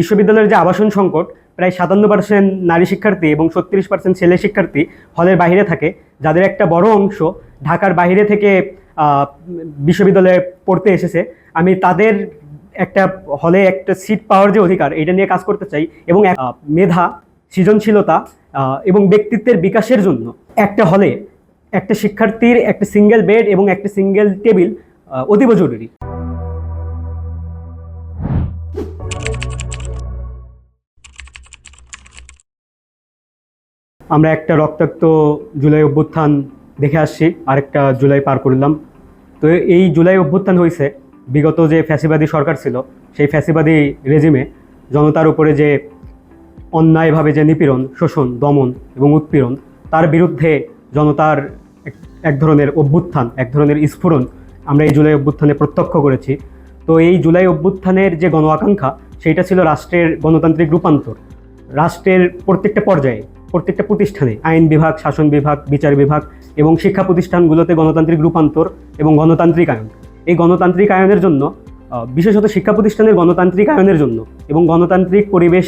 বিশ্ববিদ্যালয়ের যে আবাসন সংকট, প্রায় সাতান্ন পার্সেন্ট নারী শিক্ষার্থী এবং ছত্রিশ পার্সেন্ট ছেলে শিক্ষার্থী হলের বাইরে থাকে, যাদের একটা বড় অংশ ঢাকার বাইরে থেকে বিশ্ববিদ্যালয়ে পড়তে এসেছে। আমি তাদের একটা হলে একটা সিট পাওয়ার যে অধিকার এটা নিয়ে কাজ করতে চাই এবং মেধা, সৃজনশীলতা এবং ব্যক্তিত্বের বিকাশের জন্য একটা হলে একটা শিক্ষার্থীর একটা সিঙ্গেল বেড এবং একটা সিঙ্গেল টেবিল অতীব জরুরি। আমরা একটা রক্তাক্ত জুলাই অভ্যুত্থান দেখে আসছি, আরেকটা জুলাই পার করলাম। তো এই জুলাই অভ্যুত্থান হয়েছে বিগত যে ফ্যাসিবাদী সরকার ছিল, সেই ফ্যাসিবাদী রেজিমে জনতার উপরে যে অন্যায়ভাবে যে নিপীড়ন, শোষণ, দমন এবং উৎপীড়ন, তার বিরুদ্ধে জনতার এক- ধরনের অভ্যুত্থান, এক ধরনের স্ফুরণ আমরা এই জুলাই অভ্যুত্থানে প্রত্যক্ষ করেছি। তো এই জুলাই অভ্যুত্থানের যে গণ আকাঙ্ক্ষা সেইটা ছিল রাষ্ট্রের গণতান্ত্রিক রূপান্তর। রাষ্ট্রের প্রত্যেকটা পর্যায়ে প্রত্যেকটা প্রতিষ্ঠানে আইন বিভাগ, শাসন বিভাগ, বিচার বিভাগ এবং শিক্ষা প্রতিষ্ঠানগুলোতে গণতান্ত্রিক রূপান্তর এবং গণতান্ত্রিক আয়ন। এই গণতান্ত্রিক আয়নের জন্য বিশেষত শিক্ষা প্রতিষ্ঠানের গণতান্ত্রিক আয়নের জন্য এবং গণতান্ত্রিক পরিবেশ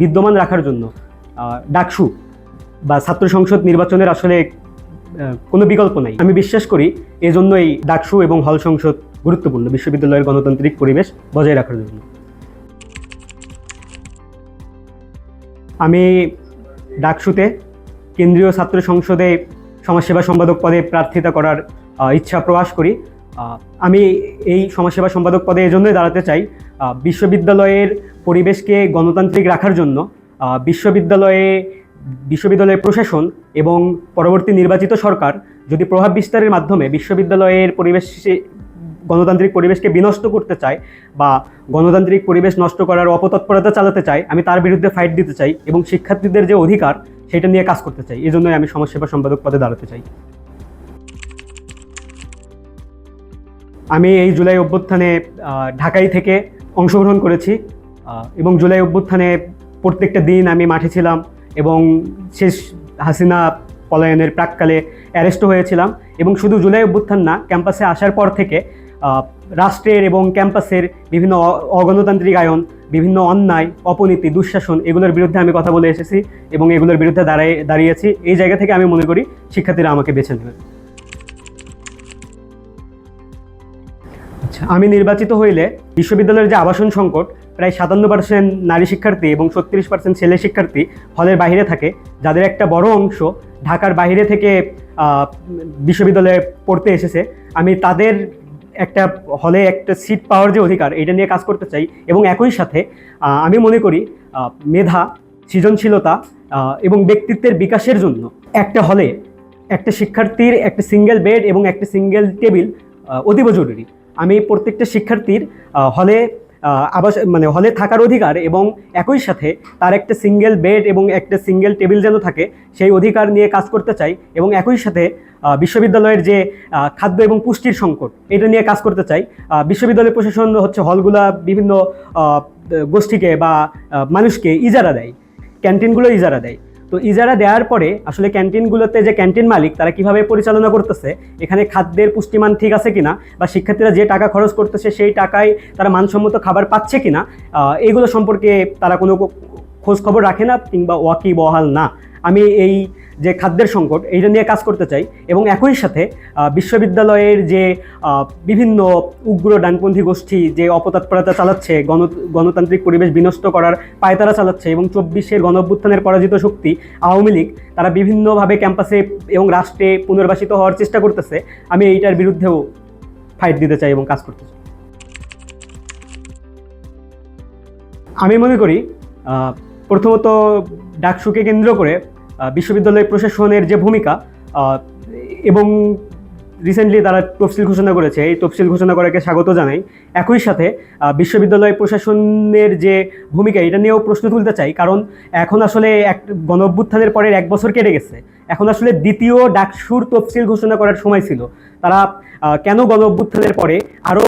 বিদ্যমান রাখার জন্য ডাকসু বা ছাত্র সংসদ নির্বাচনের আসলে কোনো বিকল্প নাই। আমি বিশ্বাস করি এজন্য এই ডাকসু এবং হল সংসদ গুরুত্বপূর্ণ বিশ্ববিদ্যালয়ের গণতান্ত্রিক পরিবেশ বজায় রাখার জন্য। আমি ডাকসুতে কেন্দ্রীয় ছাত্র সংসদে সমাজসেবা সম্পাদক পদে প্রার্থিতা করার ইচ্ছা প্রকাশ করি। আমি এই সমাজসেবা সম্পাদক পদে এজন্যই দাঁড়াতে চাই বিশ্ববিদ্যালয়ের পরিবেশকে গণতান্ত্রিক রাখার জন্য বিশ্ববিদ্যালয়ে, বিশ্ববিদ্যালয়ের প্রশাসন এবং পরবর্তী নির্বাচিত সরকার যদি প্রভাব বিস্তারের মাধ্যমে বিশ্ববিদ্যালয়ের পরিবেশ গণতান্ত্রিক পরিবেশকে বিনষ্ট করতে চায় বা গণতান্ত্রিক পরিবেশ নষ্ট করার অপতৎপরতা চালাতে চায়, আমি তার বিরুদ্ধে ফাইট দিতে চাই এবং শিক্ষার্থীদের যে অধিকার সেটা নিয়ে কাজ করতে চাই, এই জন্যই আমি সমাজসেবা সম্পাদক পদে দাঁড়াতে চাই। আমি এই জুলাই অভ্যুত্থানে ঢাকাই থেকে অংশগ্রহণ করেছি এবং জুলাই অভ্যুত্থানে প্রত্যেকটা দিন আমি মাঠে ছিলাম এবং শেষ হাসিনা পলায়নের প্রাককালে অ্যারেস্ট হয়েছিলাম এবং শুধু জুলাই অভ্যুত্থান না, ক্যাম্পাসে আসার পর থেকে রাষ্ট্রের এবং ক্যাম্পাসের বিভিন্ন অগণতান্ত্রিক আয়ন বিভিন্ন অন্যায়, অপনীতি, দুঃশাসন এগুলোর বিরুদ্ধে আমি কথা বলে এসেছি এবং এগুলোর বিরুদ্ধে দাঁড়াই দাঁড়িয়েছি। এই জায়গা থেকে আমি মনে করি শিক্ষার্থীরা আমাকে বেছে নেবেন আচ্ছা আমি নির্বাচিত হইলে বিশ্ববিদ্যালয়ের যে আবাসন সংকট, প্রায় সাতান্ন পার্সেন্ট নারী শিক্ষার্থী এবং ছত্রিশ পার্সেন্ট ছেলে শিক্ষার্থী হলের বাইরে থাকে। যাদের একটা বড় অংশ ঢাকার বাইরে থেকে বিশ্ববিদ্যালয়ে পড়তে এসেছে। আমি তাদের একটা হলে একটা সিট পাওয়ার যে অধিকার এটা নিয়ে কাজ করতে চাই। এবং একই সাথে আমি মনে করি মেধা, সৃজনশীলতা এবং ব্যক্তিত্বের বিকাশের জন্য একটা হলে একটা শিক্ষার্থীর একটা সিঙ্গেল বেড এবং একটা সিঙ্গেল টেবিল অতীব জরুরি। আমি প্রত্যেকটা শিক্ষার্থীর হলে আবাস মানে হলে থাকার অধিকার এবং একই সাথে তার একটা সিঙ্গেল বেড এবং একটা সিঙ্গেল টেবিল যেন থাকে, সেই অধিকার নিয়ে কাজ করতে চাই এবং একই সাথে বিশ্ববিদ্যালয়ের যে খাদ্য এবং পুষ্টির সংকট, এটা নিয়ে কাজ করতে চাই। বিশ্ববিদ্যালয় প্রশাসন হচ্ছে হলগুলা বিভিন্ন গোষ্ঠীকে বা মানুষকে ইজারা দেয়। ক্যান্টিনগুলো ইজারা দেয়। তো ইজারা দেওয়ার পরে আসলে ক্যান্টিনগুলোতে যে ক্যান্টিন মালিক, তারা কীভাবে পরিচালনা করতেছে, এখানে খাদ্যের পুষ্টিমান ঠিক আছে কিনা, বা শিক্ষার্থীরা যে টাকা খরচ করতেছে, সেই টাকায় তারা মানসম্মত খাবার পাচ্ছে কিনা এইগুলো সম্পর্কে তারা কোনো খোঁজ খবর রাখে না কিংবা ওয়াকি বহাল না। আমি এই যে খাদ্যের সংকট, এইটা নিয়ে কাজ করতে চাই এবং একই সাথে বিশ্ববিদ্যালয়ের যে বিভিন্ন উগ্র ডানপন্থী গোষ্ঠী যে অপতৎপরতা চালাচ্ছে, গণ, গণতান্ত্রিক পরিবেশ বিনষ্ট করার পায়তারা চালাচ্ছে এবং চব্বিশের গণ অভ্যুত্থানের পরাজিত শক্তি, আওয়ামী লীগ, তারা বিভিন্নভাবে ক্যাম্পাসে এবং রাষ্ট্রে পুনর্বাসিত হওয়ার চেষ্টা করতেছে, আমি এইটার বিরুদ্ধেও ফাইট দিতে চাই এবং কাজ করতে চাই। আমি মনে করি প্রথমত ডাকসুকে কেন্দ্র করে বিশ্ববিদ্যালয় প্রশাসনের যে ভূমিকা এবং রিসেন্টলি তারা তফসিল ঘোষণা করেছে, এই তফসিল ঘোষণা করাকে স্বাগত জানাই। একই সাথে বিশ্ববিদ্যালয় প্রশাসনের যে ভূমিকা, এটা নিয়েও প্রশ্ন তুলতে চাই, কারণ এখন আসলে এক গণ অভ্যুত্থানের পরের এক বছর কেটে গেছে। এখন আসলে দ্বিতীয় ডাকসুর তফসিল ঘোষণা করার সময় ছিল। তারা কেন গণ অভ্যুত্থানের পরে আরও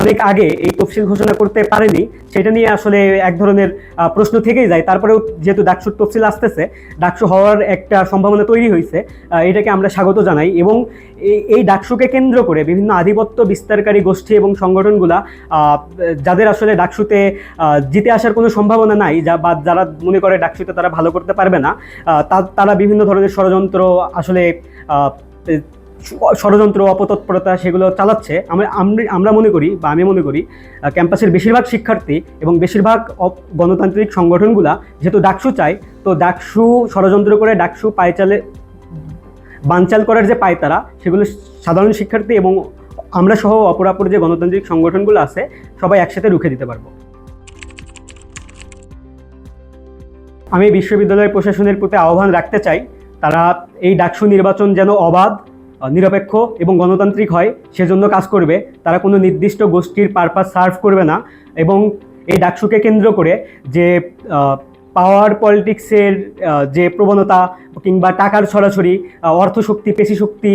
অনেক আগে এই তফসিল ঘোষণা করতে পারেনি, সেটা নিয়ে আসলে এক ধরনের প্রশ্ন থেকেই যায়। তারপরেও যেহেতু ডাকসুর তফসিল আসতেছে, ডাকসু হওয়ার একটা সম্ভাবনা তৈরি হয়েছে এটাকে আমরা স্বাগত জানাই। এবং এই- ডাকসুকে কেন্দ্র করে বিভিন্ন আধিপত্য বিস্তারকারী গোষ্ঠী এবং সংগঠনগুলা যাদের আসলে ডাকসুতে জিতে আসার কোনো সম্ভাবনা নাই, যা, বা যারা মনে করে ডাকসুতে তারা ভালো করতে পারবে না তারা বিভিন্ন ধরনের ষড়যন্ত্র আসলে ষড়যন্ত্র, অপতৎপরতা সেগুলো চালাচ্ছে। আমরা আমরা- মনে করি বা আমি মনে করি ক্যাম্পাসের বেশিরভাগ শিক্ষার্থী এবং বেশিরভাগ গণতান্ত্রিক সংগঠনগুলা যেহেতু ডাকসু চায়, তো ডাকসু ষড়যন্ত্র করে ডাকসু পায়চালে বানচাল করার যে পায় তারা, সেগুলো সাধারণ শিক্ষার্থী এবং আমরা সহ অপরাপর যে গণতান্ত্রিক সংগঠনগুলো আছে, সবাই একসাথে রুখে দিতে পারব। আমি বিশ্ববিদ্যালয় প্রশাসনের প্রতি আহ্বান রাখতে চাই, তারা এই ডাকসু নির্বাচন যেন অবাধ নিরপেক্ষ এবং গণতান্ত্রিক হয়, সেজন্য কাজ করবে। তারা কোনো নির্দিষ্ট গোষ্ঠীর পারপাস সার্ভ করবে না এবং এই ডাকসুকে কেন্দ্র করে যে পাওয়ার পলিটিক্সের যে প্রবণতা কিংবা টাকার ছড়াছড়ি অর্থশক্তি, পেশিশক্তি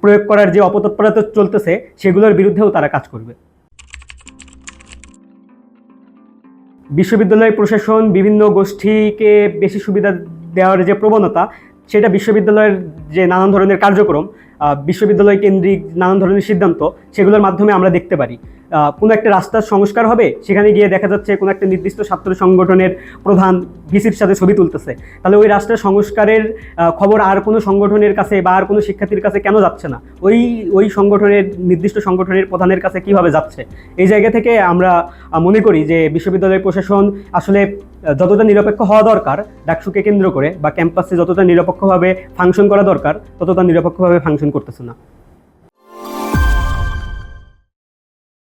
প্রয়োগ করার যে অপতৎপরতা চলতেছে, সেগুলোর বিরুদ্ধেও তারা কাজ করবে। বিশ্ববিদ্যালয় প্রশাসন বিভিন্ন গোষ্ঠীকে বেশি সুবিধা দেওয়ার যে প্রবণতা সেটা বিশ্ববিদ্যালয়ের যে নানান ধরনের কার্যক্রম বিশ্ববিদ্যালয় কেন্দ্রিক নানান ধরনের সিদ্ধান্ত, সেগুলোর মাধ্যমে আমরা দেখতে পারি। কোনো একটা রাস্তার সংস্কার হবে, সেখানে গিয়ে দেখা যাচ্ছে কোনো একটা নির্দিষ্ট ছাত্র সংগঠনের প্রধান ভিসির সাথে ছবি তুলতেছে। তাহলে ওই রাস্তার সংস্কারের খবর আর কোনো সংগঠনের কাছে বা আর কোনো শিক্ষার্থীর কাছে কেন যাচ্ছে না? ওই ওই সংগঠনের, নির্দিষ্ট সংগঠনের প্রধানের কাছে কীভাবে যাচ্ছে? এই জায়গা থেকে আমরা মনে করি যে বিশ্ববিদ্যালয় প্রশাসন আসলে যতটা নিরপেক্ষ হওয়া দরকার, ডাকসুকে কেন্দ্র করে বা ক্যাম্পাসে যতটা নিরপেক্ষভাবে ফাংশন করা দরকার, ততটা নিরপেক্ষভাবে ফাংশন করতেছে না।